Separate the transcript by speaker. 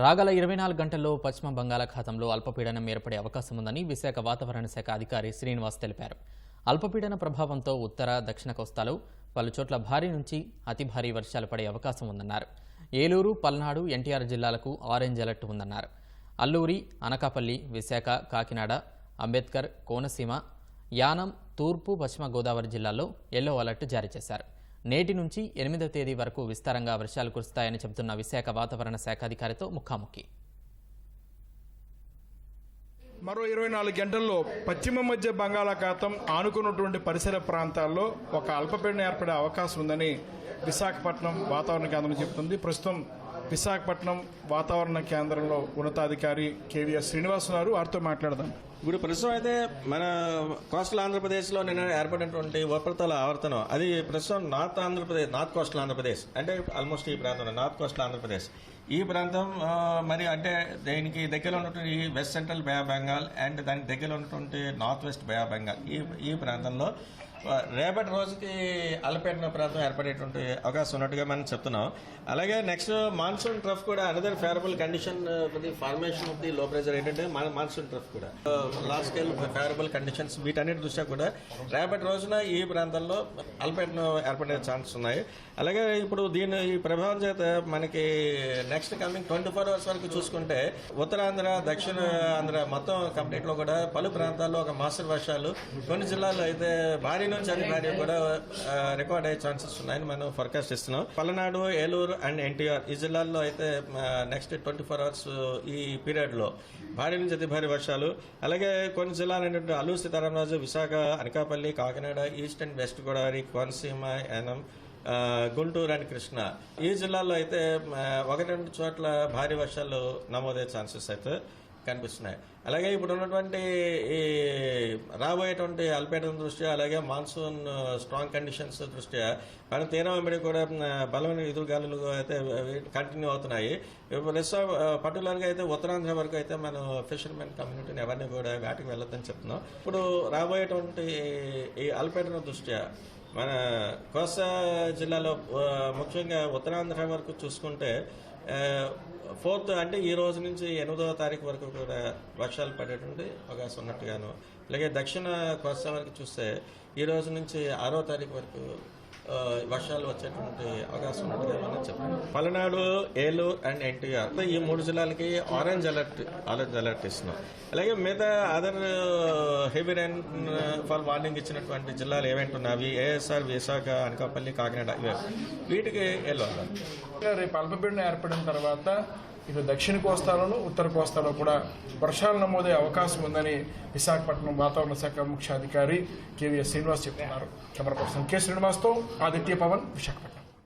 Speaker 1: రాగల ఇరవై నాలుగు గంటల్లో పశ్చిమ బంగాళాఖాతంలో అల్పపీడనం ఏర్పడే అవకాశం ఉందని విశాఖ వాతావరణ శాఖ అధికారి శ్రీనివాస్ తెలిపారు. అల్పపీడన ప్రభావంతో ఉత్తర దక్షిణ కోస్తాలో పలుచోట్ల భారీ నుంచి అతి భారీ వర్షాలు పడే అవకాశం ఉందన్నారు. ఏలూరు పల్నాడు ఎన్టీఆర్ జిల్లాలకు ఆరెంజ్ అలర్ట్ ఉందన్నారు. అల్లూరి అనకాపల్లి విశాఖ కాకినాడ అంబేద్కర్ కోనసీమ యానం తూర్పు పశ్చిమ గోదావరి జిల్లాల్లో ఎల్లో అలర్ట్ జారీ చేశారు. నేటి నుంచి ఎనిమిదవ తేదీ వరకు విస్తారంగా వర్షాలు కురుస్తాయని చెబుతున్న విశాఖ వాతావరణ శాఖ అధికారితో ముఖాముఖి.
Speaker 2: మరో ఇరవై నాలుగు గంటల్లో పశ్చిమ మధ్య బంగాళాఖాతం ఆనుకున్నటువంటి పరిసర ప్రాంతాల్లో ఒక అల్పపీడనం ఏర్పడే అవకాశం ఉందని విశాఖపట్నం వాతావరణ కేంద్రం చెబుతుంది. ప్రస్తుతం విశాఖపట్నం వాతావరణ కేంద్రంలో ఉన్నతాధికారి కేవీఎస్ శ్రీనివాస్ ఉన్నారు. వారితో మాట్లాడదాం.
Speaker 3: ఇప్పుడు ప్రస్తుతం అయితే మన కోస్టల్ ఆంధ్రప్రదేశ్లో నిన్న ఏర్పడినటువంటి ఉపరితల ఆవర్తనం అది ప్రస్తుతం north Andhra Pradesh north coastal Andhra Pradesh అంటే ఆల్మోస్ట్ ఈ ప్రాంతంలో నార్త్ కోస్టల్ ఆంధ్రప్రదేశ్. ఈ ప్రాంతం మరి అంటే దీనికి దగ్గరలో ఉన్నటువంటి west central bay Bengal and దానికి దగ్గరలో ఉన్నటువంటి నార్త్ వెస్ట్ బే బెంగాల్ ఈ ఈ ప్రాంతంలో రేపటి రోజుకి అల్పపీడన ప్రాంతం ఏర్పడేటువంటి అవకాశం ఉన్నట్టుగా మనం చెప్తున్నాం. అలాగే నెక్స్ట్ మాన్సూన్ ట్రఫ్ కూడా another favourable condition the formation of the low pressure ఏంటంటే మాన్సూన్ ట్రఫ్ కూడా. లార్జ్ స్కేల్ ఫేవరబుల్ కండిషన్స్ వీటన్నిటి దృష్ట్యా కూడా రేపటి రోజున ఈ ప్రాంతంలో అల్పపీడనం ఏర్పడే ఛాన్స్ ఉన్నాయి. అలాగే ఇప్పుడు దీని ఈ ప్రభావం చేత మనకి next coming twenty four hours వరకు చూసుకుంటే ఉత్తరాంధ్ర దక్షిణ ఆంధ్ర మొత్తం కంప్లీట్లో కూడా పలు ప్రాంతాల్లో ఒక మాస్టర్ వర్షాలు. కొన్ని జిల్లాల్లో అయితే భారీ నుంచి అతి భారీ కూడా రికార్డ్ అయ్యే ఛాన్సెస్ ఉన్నాయని మనం ఫోర్కాస్ట్ ఇస్తున్నాం పల్నాడు ఏలూరు అండ్ ఎన్టీఆర్ ఈ జిల్లాల్లో అయితే నెక్స్ట్ ట్వంటీ ఫోర్ అవర్స్ ఈ పీరియడ్లో భారీ నుంచి అతి భారీ వర్షాలు. అలాగే కొన్ని జిల్లాలు ఏంటంటే Alluri Sitaramaraju Visakha Anakapalli Kakinada east and west Godavari Konaseema Yanam Guntur and Krishna. ఈ జిల్లాల్లో అయితే ఒకటి రెండు చోట్ల భారీ వర్షాలు నమోదయ్యే ఛాన్సెస్ అయితే కనిపిస్తున్నాయి. అలాగే ఇప్పుడు ఉన్నటువంటి ఈ రాబోయేటువంటి అల్పేటం దృష్ట్యా అలాగే మాన్సూన్ స్ట్రాంగ్ కండిషన్స్ దృష్ట్యా మన తీరం వెంబడి కూడా బలమైన ఎదురుగాలులు అయితే కంటిన్యూ అవుతున్నాయి. ప్లస్ పర్టికులర్గా అయితే ఉత్తరాంధ్ర వరకు అయితే మనం ఫిషర్మెన్ కమ్యూనిటీని ఎవరిని కూడా వేటకు వెళ్ళొద్దని చెప్తున్నాం. ఇప్పుడు రాబోయేటువంటి ఈ అల్పపీడనం దృష్ట్యా మన కోస్తా జిల్లాలో ముఖ్యంగా ఉత్తరాంధ్ర వరకు చూసుకుంటే ఫోర్త్ అంటే ఈ రోజు నుంచి ఎనిమిదవ తారీఖు వరకు కూడా వర్షాలు పడేటువంటి అవకాశం ఉన్నట్టుగాను. అలాగే దక్షిణ కోస్తా వరకు చూస్తే ఈ రోజు నుంచి ఆరో తారీఖు వరకు వర్షాలు వచ్చేటువంటి అవకాశం ఉన్నట్టుగా మనం చెప్పాలి పల్నాడు ఏలూరు అండ్ ఎన్టీఆర్. ఈ మూడు జిల్లాలకి ఆరెంజ్ అలర్ట్ ఆరెంజ్ అలర్ట్ ఇస్తున్నాం. అలాగే మిగతా other heavy rain for warning ఇచ్చినటువంటి జిల్లాలు ఏమేంటి ఉన్నాయి ఏఎస్ఆర్ విశాఖ అనకాపల్లి కాకినాడ ఇవే. వీటికి ఎల్లో
Speaker 2: రేపు అల్పపీడనం ఏర్పడిన తర్వాత ఇటు దక్షిణ కోస్తాలోను ఉత్తర కోస్తాలో కూడా వర్షాలు నమోదయ్యే అవకాశం ఉందని విశాఖపట్నం వాతావరణ శాఖ ముఖ్య అధికారి కేవీఎస్ శ్రీనివాస్ చెప్తున్నారు. కెమెరా పర్సన్ కె శ్రీనివాస్తో ఆదిత్య పవన్ విశాఖపట్నం